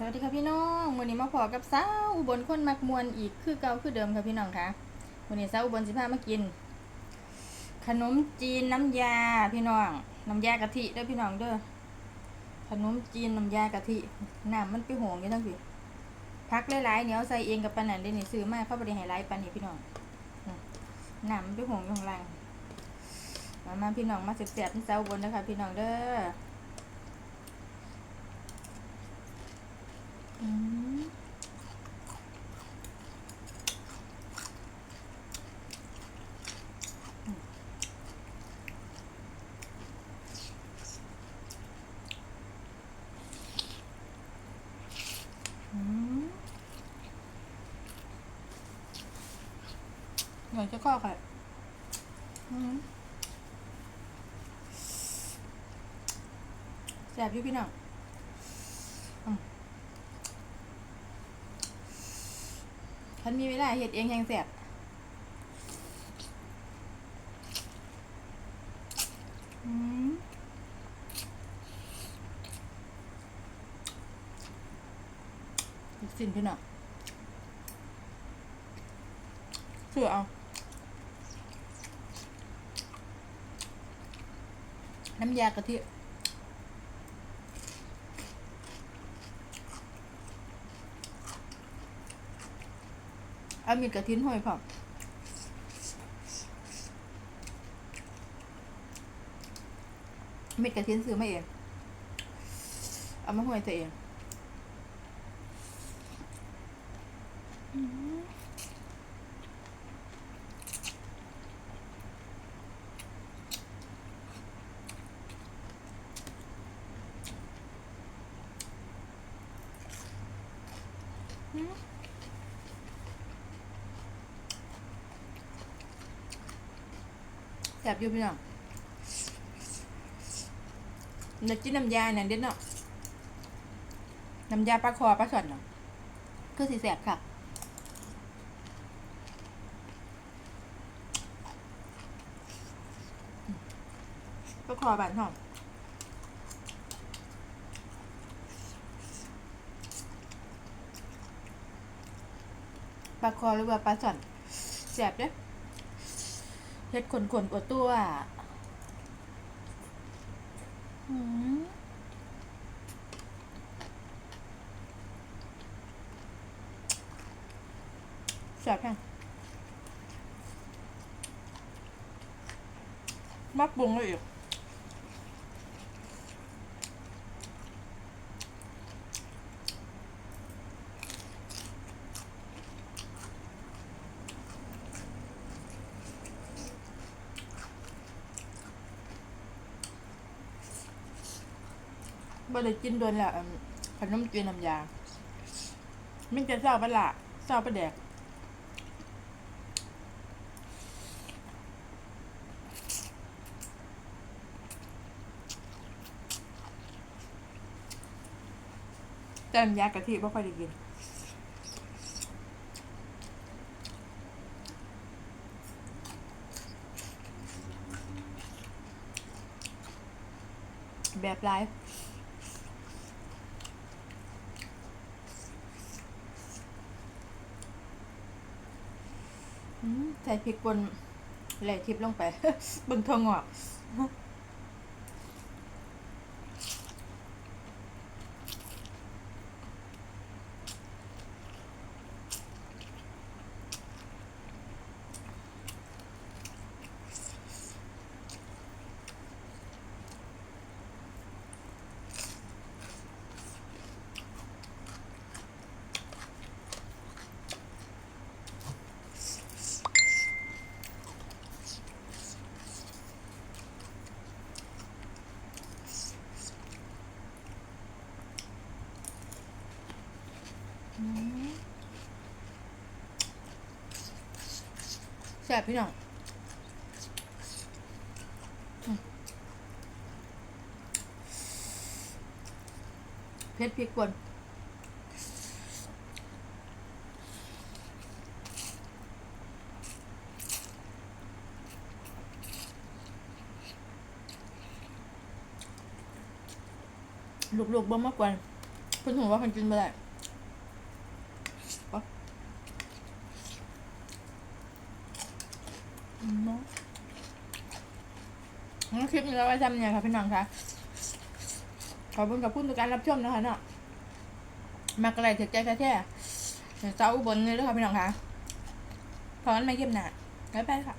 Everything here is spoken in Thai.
สวัสดีค่ะพี่น้องวันนี้มาพอกับสาวอุบลคนมักมวนอีกคือเก่าคือเดิมค่ะพี่น้องค่ะวันนี้สาวอุบลสิพามากิน ขนมจีนน้ำยาพี่น้องน้ำยากะทิเด้อพี่น้องเด้อขนมจีนน้ำยากะทิน้ำมันไปหงอยู่ทั้งพี่พักหลายๆเหนียวใส่เองกับปานนันเด้นี่ซื้อมาเข้าไปในไฮไลท์ปันนี่พี่น้องน้ำมันไปหงอยู่ข้างล่างมาพี่น้องมาเสียบๆที่สาวอุบลนะคะพี่น้องเด้อ อยากจะข้อค่ะอืมแซ่บอยู่พี่น้องฉันมีเวลาเฮ็ดเองแหงแสบอืมสิ้นพี่น้องเชื่อเอา น้ำยากะทิเอามีดกระทิ้นห้อยพร้อมมีดกระทิ้นซื้อมาเอง เอามาห้อยตัวเองอื แซ่บอยู่พี่น้องนึกกินน้ำยาเนี่ยเด็ดเนาะน้ำยาปลาคอปลาช่อนเนาะคือสีแซ่บค่ะปลาคอบานหอม ปลาคอหรือว่าปลาช่อนแซ่บเด้อเฮ็ดขนขนๆอวดตัวอืมแซ่บแพงมาปรุงเลยอีก บ่ได้กินโดนและอันขนมจีนน้ำยามันจะเศร้าปะละเศร้าปะแดกแต่น้ำยากะทิไม่ค่อยได้กินแบบไลฟ์ ใส่พริกป่นแหล่ทิพย์ลงไปบึงทองงอก แซ่บพี่น้องเผ็ดพริกป่นลูกๆบ่มากกว่าคุณหูว่าคนกินไปได้ปะอืมเนาะ งั้นคลิปนี้เราไว้ทำเนี่ยค่ะพี่น้องคะขอบคุณกับคุณทุกการรับชมนะคะเนาะมากระไรถึกใจแท้ๆเดี๋ยวเจ้าอุบลเลยด้วยค่ะพี่น้องคะพอกันไม่เข้มหนาบ๊ายบายค่ะ